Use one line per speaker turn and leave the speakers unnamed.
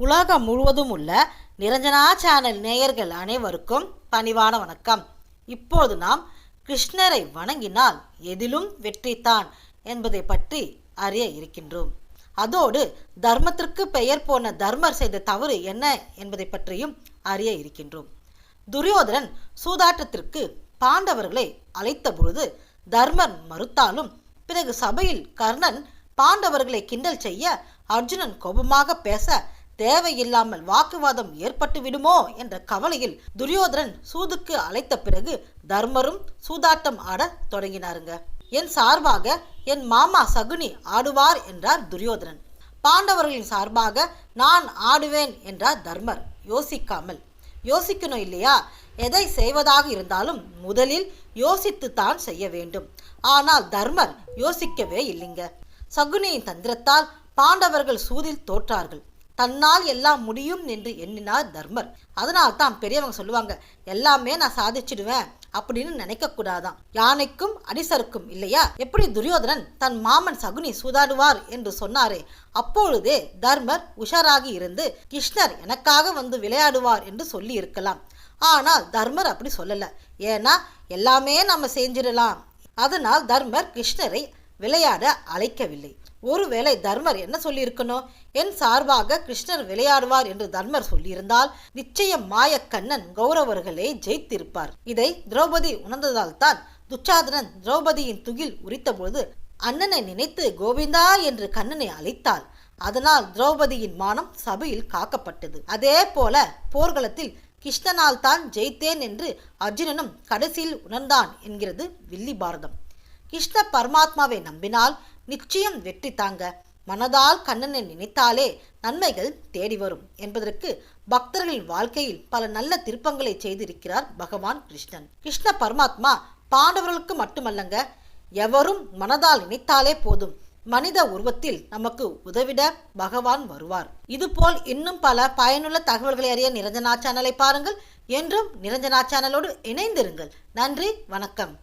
உலகம் முழுவதும் உள்ள நிரஞ்சனா சேனல் நேயர்கள் அனைவருக்கும் பணிவான வணக்கம். இப்போது நாம் கிருஷ்ணரை வணங்கினால் எதிலும் வெற்றிதான் என்பதை பற்றி அறிய இருக்கின்றோம். அதோடு தர்மத்திற்கு பெயர் போன தர்மர் செய்த தவறு என்ன என்பதை பற்றியும் அறிய இருக்கின்றோம். துரியோதனன் சூதாட்டத்திற்கு பாண்டவர்களை அழைத்த பொழுது தர்மர் மறுத்தாலும் பிறகு சபையில் கர்ணன் பாண்டவர்களை கிண்டல் செய்ய அர்ஜுனன் கோபமாக பேச தேவையில்லாமல் வாக்குவாதம் ஏற்பட்டு விடுமோ என்ற கவலையில் துரியோதனன் சூதுக்கு அழைத்த பிறகு தர்மரும் சூதாட்டம் ஆடத் தொடங்கினாருங்க. என் சார்பாக என் மாமா சகுனி ஆடுவார் என்றார் துரியோதனன். பாண்டவர்களின் சார்பாக நான் ஆடுவேன் என்றார் தர்மர். யோசிக்காமல். யோசிக்கணும் இல்லையா? எதை செய்வதாக இருந்தாலும் முதலில் யோசித்து தான் செய்ய வேண்டும். ஆனால் தர்மர் யோசிக்கவே இல்லைங்க. சகுனியின் தந்திரத்தால் பாண்டவர்கள் சூதில் தோற்றார்கள். தன்னால் எல்லாம் முடியும் என்று எண்ணினார் தர்மர். அதனால் தான் பெரியவங்க சொல்லுவாங்க எல்லாமே நான் சாதிச்சிடுவேன் அப்படின்னு நினைக்கக்கூடாதான். யானைக்கும் அடிசருக்கும் இல்லையா? எப்படி துரியோதனன் தன் மாமன் சகுனி சூதாடுவார் என்று சொன்னாரே அப்பொழுதே தர்மர் உஷாராகி இருந்து கிருஷ்ணர் எனக்காக வந்து விளையாடுவார் என்று சொல்லி இருக்கலாம் ஆனால் தர்மர் அப்படி சொல்லலை. ஏன்னா எல்லாமே நம்ம செஞ்சிடலாம். அதனால் தர்மர் கிருஷ்ணரை விளையாட அழைக்கவில்லை. ஒருவேளை தர்மர் என்ன சொல்லியிருக்கணும்? என் சார்பாக கிருஷ்ணர் விளையாடுவார் என்று தர்மர் சொல்லியிருந்தால் நிச்சயம் மாயக்கண்ணன் கௌரவர்களே ஜெயித்திருப்பார். இதை திரௌபதி உணர்ந்ததால் தான் துச்சாதனன் திரௌபதியின் துகில் உரித்தபோது அண்ணனை நினைத்து கோவிந்தா என்று கண்ணனை அழைத்தாள். அதனால் திரௌபதியின் மானம் சபையில் காக்கப்பட்டது. அதே போல போர்க்களத்தில் கிருஷ்ணனால் தான் ஜெயித்தேன் என்று அர்ஜுனனும் கடைசியில் உணர்ந்தான் என்கிறது வில்லி பாரதம் கிருஷ்ண பரமாத்மாவை நம்பினால் நிச்சயம் வெற்றி தாங்க. மனதால் கண்ணனை நினைத்தாலே நன்மைகள் தேடி வரும் என்பதற்கு பக்தர்களின் வாழ்க்கையில் பல நல்ல திருப்பங்களை செய்திருக்கிறார் பகவான் கிருஷ்ணன். கிருஷ்ண பரமாத்மா பாண்டவர்களுக்கு மட்டுமல்லங்க எவரும் மனதால் நினைத்தாலே போதும். மனித உருவத்தில் நமக்கு உதவிட பகவான் வருவார். இதுபோல் இன்னும் பல பயனுள்ள தகவல்களை அறிய நிரஞ்சனா சேனலை பாருங்கள். என்றும் நிரஞ்சனா சேனலோடு இணைந்திருங்கள். நன்றி வணக்கம்.